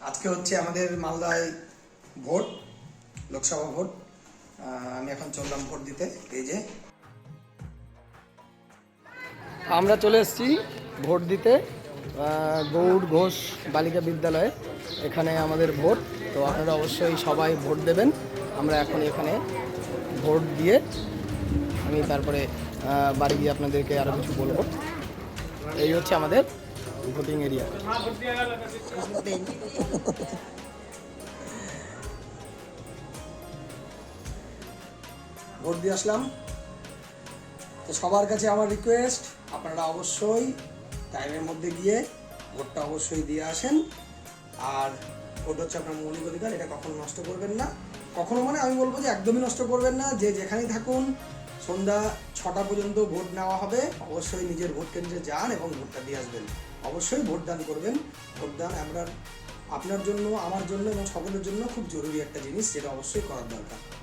আজকে হচ্ছে আমাদের মালদায় ভোট, লোকসভা ভোট। আমি এখন চললাম ভোট দিতে, এই যে। আমরা চলে এসেছি ভোট দিতে গৌড় ঘোষ বালিকা বিদ্যালয়ে। এখানে আমাদের ভোট, তো আপনারা অবশ্যই সবাই ভোট দেবেন। আমরা এখন এখানে ভোট দিয়ে আমি তারপরে বাড়ি গিয়ে আপনাদেরকে আরও কিছু বলব। এই হচ্ছে আমাদের ভোটিং এরিয়া ভোট দিয়ে আসলাম। তো সবার কাছে আমার রিকোয়েস্ট আপনারা অবশ্যই টাইমের মধ্যে গিয়ে ভোটটা অবশ্যই দিয়ে আসেন। আর ভোট হচ্ছে আপনার মৌলিক অধিকার, এটা কখনো নষ্ট করবেন না। কখনো মানে আমি বলব যে একদমই নষ্ট করবেন না, যে যেখানেই থাকুন সন্ধ্যা ছটা পর্যন্ত ভোট নেওয়া হবে। অবশ্যই নিজের ভোট কেন্দ্রে যান এবং ভোটটা দিয়ে আসবেন। অবশ্যই ভোটদান করবেন। ভোটদান আপনার আপনার জন্য, আমার জন্য এবং সকলের জন্য খুব জরুরি একটা জিনিস, যেটা অবশ্যই করার দরকার।